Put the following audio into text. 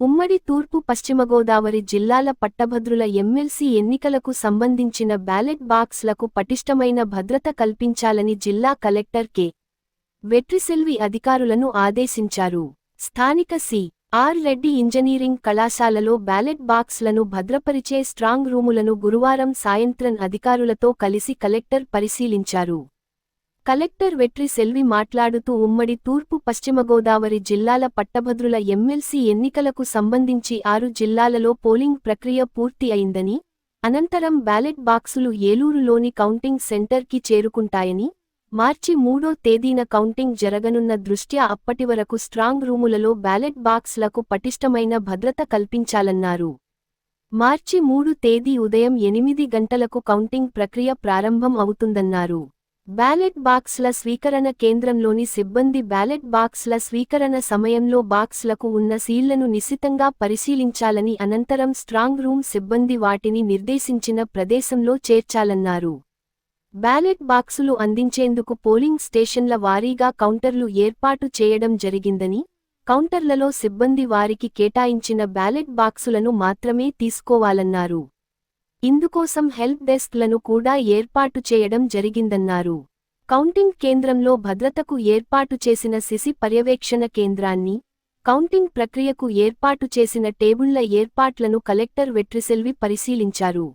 ఉమ్మడి తూర్పు పశ్చిమగోదావరి జిల్లాల పట్టభద్రుల ఎమ్మెల్సీ ఎన్నికలకు సంబంధించిన బ్యాలెట్ బాక్స్లకు పటిష్టమైన భద్రత కల్పించాలని జిల్లా కలెక్టర్ కె. వెట్రిసెల్వి అధికారులను ఆదేశించారు. స్థానిక సి. ఆర్. రెడ్డి ఇంజనీరింగ్ కళాశాలలో బ్యాలెట్ బాక్స్లను భద్రపరిచే స్ట్రాంగ్ రూములను గురువారం సాయంత్రం అధికారులతో కలిసి కలెక్టర్ పరిశీలించారు. కలెక్టర్ వెట్రి సెల్వి మాట్లాడుతూ ఉమ్మడి తూర్పు పశ్చిమగోదావరి జిల్లాల పట్టభద్రుల ఎమ్మెల్సీ ఎన్నికలకు సంబంధించి ఆరు జిల్లాలలో పోలింగ్ ప్రక్రియ పూర్తి అయిందని అనంతరం బ్యాలెట్ బాక్సులు ఏలూరులోని కౌంటింగ్ సెంటర్కి చేరుకుంటాయని మార్చి మూడో తేదీన కౌంటింగ్ జరగనున్న దృష్ట్యా అప్పటివరకు స్ట్రాంగ్ రూములలో బ్యాలెట్ బాక్స్లకు పటిష్టమైన భద్రత కల్పించాలన్నారు. మార్చి మూడు తేదీ ఉదయం ఎనిమిది గంటలకు కౌంటింగ్ ప్రక్రియ ప్రారంభం అవుతుందన్నారు. బ్యాలెట్ బాక్స్ల స్వీకరణ కేంద్రంలోని సిబ్బంది బ్యాలెట్ బాక్స్ల స్వీకరణ సమయంలో బాక్స్లకు ఉన్న సీళ్ళను నిశితంగా పరిశీలించాలని అనంతరం స్ట్రాంగ్ రూమ్ సిబ్బంది వాటిని నిర్దేశించిన ప్రదేశంలో చేర్చాలన్నారు. బ్యాలెట్ బాక్సులు అందించేందుకు పోలింగ్ స్టేషన్ల వారీగా కౌంటర్లు ఏర్పాటు చేయడం జరిగిందని కౌంటర్లలో సిబ్బంది వారికి కేటాయించిన బ్యాలెట్ బాక్సులను మాత్రమే తీసుకోవాలన్నారు. ఇందుకోసం హెల్ప్ డెస్క్లను కూడా ఏర్పాటు చేయడం జరిగిందన్నారు. కౌంటింగ్ కేంద్రంలో భద్రతకు ఏర్పాటు చేసిన సిసి పర్యవేక్షణ కేంద్రాన్ని కౌంటింగ్ ప్రక్రియకు ఏర్పాటు చేసిన టేబుళ్ళ ఏర్పాట్లను కలెక్టర్ వెట్రిసెల్వి పరిశీలించారు.